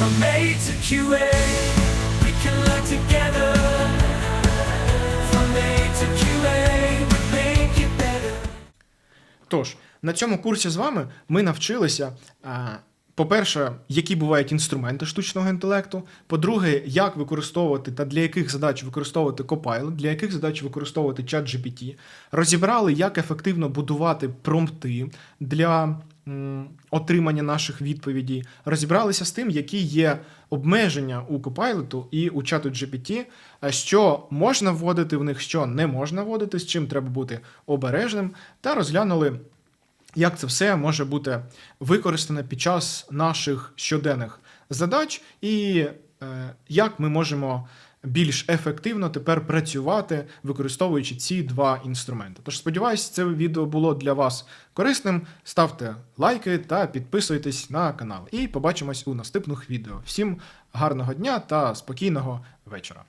From A to QA, we can learn together. From A to QA, we make it better. Тож, на цьому курсі з вами ми навчилися, по-перше, які бувають інструменти штучного інтелекту. По-друге, як використовувати та для яких задач використовувати Copilot, для яких задач використовувати ChatGPT. Розібрали, як ефективно будувати промпти для отримання наших відповідей. Розібралися з тим, які є обмеження у Copilot і у чату GPT, що можна вводити в них, що не можна вводити, з чим треба бути обережним, та розглянули як це все може бути використане під час наших щоденних задач, і е, як ми можемо більш ефективно тепер працювати, використовуючи ці два інструменти. Тож сподіваюся, це відео було для вас корисним. Ставте лайки та підписуйтесь на канал. І побачимось у наступних відео. Всім гарного дня та спокійного вечора.